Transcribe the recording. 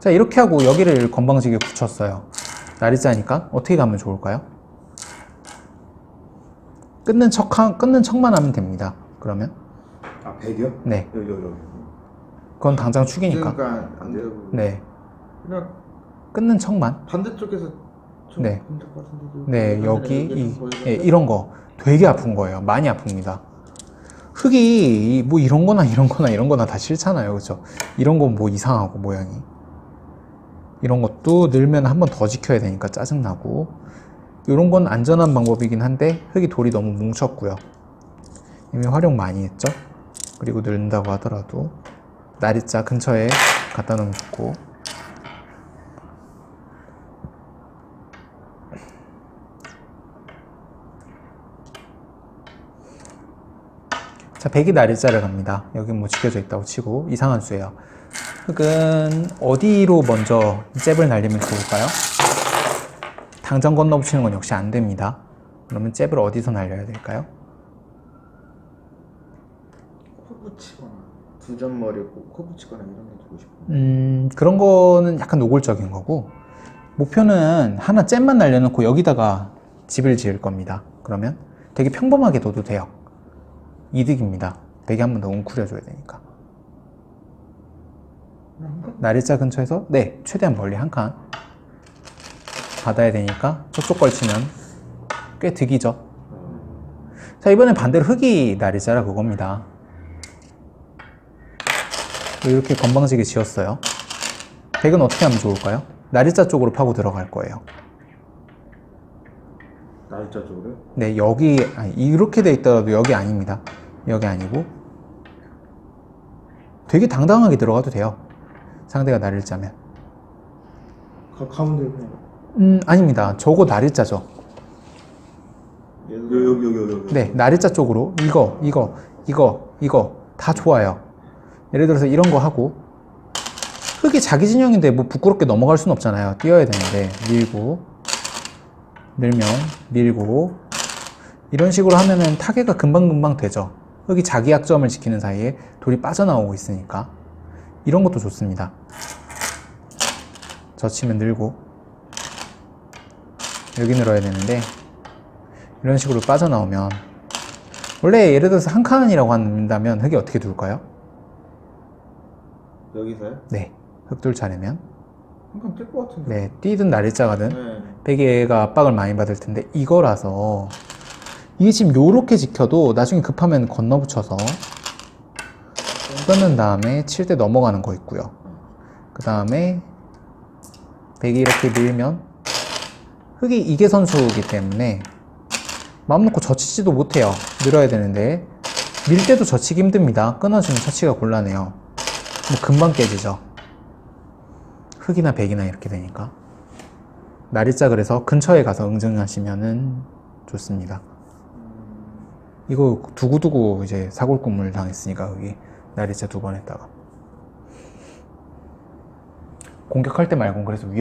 자, 이렇게 하고 여기를 건방지게 붙였어요. 날이자니까 어떻게 가면 좋을까요? 끊는 척, 끊는 척만 하면 됩니다. 그러면? 아 100이요? 네. 여기 여기 여기 그건 당장 축이니까. 그러니까 안 되고 네. 그냥 끊는 척만. 반대쪽에서 좀 네. 힘들 것 같은데 네, 여기, 이, 예, 이런 거 되게 아픈 거예요. 많이 아픕니다. 흙이 이- 뭐 이런 거나 이런 거나 이런 거나 다 싫잖아요. 그죠? 이런 건 뭐 이상하고 모양이. 이런 것도 늘면 한 번 더 지켜야 되니까 짜증나고. 이런 건 안전한 방법이긴 한데 흙이 돌이 너무 뭉쳤고요. 이미 활용 많이 했죠? 그리고 늘린다고 하더라도 나리자 근처에 갖다 좋고. 자, 100이 날일자를 갑니다. 여기 뭐 지켜져 있다고 치고 이상한 수예요. 흙은 어디로 먼저 잽을 날리면 좋을까요? 당장 건너붙이는 건 역시 안 됩니다. 그러면 잽을 어디서 날려야 될까요? 코 붙이거나 두점머리 코 붙이거나 이런 거 주고 싶어 음, 그런 거는 약간 노골적인 거고 목표는 하나 잼만 날려놓고 여기다가 집을 지을 겁니다. 그러면 되게 평범하게 둬도 돼요. 이득입니다. 베개 한번 더 웅크려줘야 되니까. 날일자 근처에서 네 최대한 멀리 한 칸 받아야 되니까 쪽쪽 걸치면 꽤 득이죠. 자 이번엔 반대로 흙이 날일자라 그겁니다. 이렇게 건방지게 지었어요. 백은 어떻게 하면 좋을까요? 날일자 쪽으로 파고 들어갈 거예요. 날짜 쪽으로 네, 여기 아니, 이렇게 돼 있더라도 여기 아닙니다. 여기 아니고 되게 당당하게 들어가도 돼요. 상대가 날일 자면. 가, 가운데 그냥 음, 아닙니다. 저거 날일자죠. 여기 여기 여기 여기 네, 날일자 쪽으로 이거, 이거, 이거, 이거 다 좋아요. 예를 들어서 이런 거 하고 흙이 자기 진영인데 뭐 부끄럽게 넘어갈 수는 없잖아요. 뛰어야 되는데 밀고 밀면 밀고 이런 식으로 하면은 타개가 금방금방 되죠. 흙이 자기 약점을 지키는 사이에 돌이 빠져나오고 있으니까 이런 것도 좋습니다. 젖히면 늘고 여기 늘어야 되는데 이런 식으로 빠져나오면 원래 예를 들어서 한 칸이라고 한다면 흙이 어떻게 둘까요? 여기서요? 네, 흙둘 차례면 한칸 뜰것 같은데 네 뛰든 날일자가든 네. 베개가 압박을 많이 받을 텐데 이거라서 이게 지금 요렇게 지켜도 나중에 급하면 건너붙여서 끊는 다음에 칠때 넘어가는 거 있고요. 그 다음에 베개 이렇게 밀면 흙이 이계 선수이기 때문에 마음 놓고 젖히지도 못해요. 늘어야 되는데 밀 때도 젖히기 힘듭니다. 끊어지면 처치가 곤란해요. 뭐 금방 깨지죠. 흙이나 백이나 이렇게 되니까. 날일자 그래서 근처에 가서 응징하시면은 좋습니다. 이거 두고두고 이제 사골국물 당했으니까 여기 날일자 두번 했다가. 공격할 때 말고 그래서 위